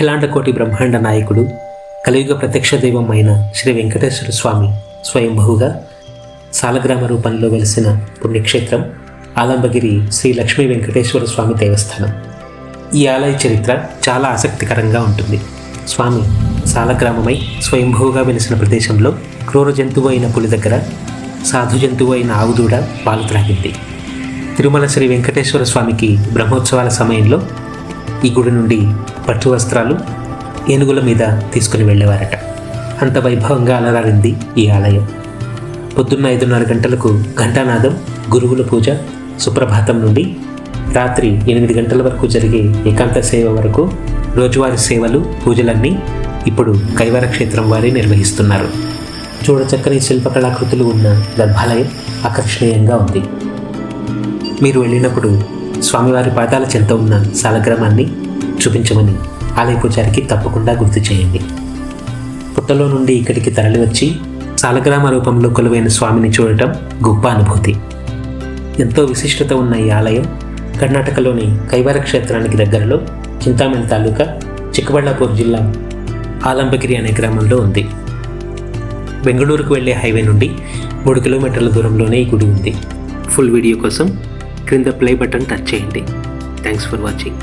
అఖిలాండ కోటి బ్రహ్మాండ నాయకుడు కలియుగ ప్రత్యక్ష దైవం అయిన శ్రీ వెంకటేశ్వర స్వామి స్వయంభువుగా సాలగ్రామ రూపంలో వెలిసిన పుణ్యక్షేత్రం ఆలంబగిరి శ్రీ లక్ష్మీ వెంకటేశ్వర స్వామి దేవస్థానం. ఈ ఆలయ చరిత్ర చాలా ఆసక్తికరంగా ఉంటుంది. స్వామి సాలగ్రామమై స్వయంభువుగా వెలిసిన ప్రదేశంలో క్రూర జంతువు అయిన పులి దగ్గర సాధు జంతువు అయిన ఆవుదూడ పాలు త్రాగింది తిరుమల శ్రీ వెంకటేశ్వర స్వామికి బ్రహ్మోత్సవాల సమయంలో ఈ గుడి నుండి పట్టు వస్త్రాలు ఏనుగుల మీద తీసుకుని వెళ్ళేవారట. అంత వైభవంగా అలరారింది ఈ ఆలయం. పొద్దున్న ఐదున్నర గంటలకు ఘంటానాదం గురువుల పూజ సుప్రభాతం నుండి రాత్రి ఎనిమిది గంటల వరకు జరిగే ఏకాంత సేవ వరకు రోజువారీ సేవలు పూజలన్నీ ఇప్పుడు కైవర క్షేత్రం వారే నిర్వహిస్తున్నారు. చూడచక్కని శిల్పకళాకృతులు ఉన్న గర్భాలయం ఆకర్షణీయంగా ఉంది. మీరు వెళ్ళినప్పుడు స్వామివారి పాదాల చెంత ఉన్న సాలగ్రామాన్ని చూపించమని ఆలయ పూజారికి తప్పకుండా గుర్తు చేయండి. పుట్టలో నుండి ఇక్కడికి తరలివచ్చి సాలగ్రామ రూపంలో కొలువైన స్వామిని చూడటం గొప్ప అనుభూతి. ఎంతో విశిష్టత ఉన్న ఈ ఆలయం కర్ణాటకలోని కైవార క్షేత్రానికి దగ్గరలో చింతామణి తాలూకా చిక్కబళ్ళాపూర్ జిల్లా ఆలంబగిరి అనే గ్రామంలో ఉంది. బెంగళూరుకు వెళ్ళే హైవే నుండి మూడు కిలోమీటర్ల దూరంలోనే ఈ గుడి ఉంది. ఫుల్ వీడియో కోసం క్రింద ప్లే బటన్ టచ్ చేయండి. Thanks for watching.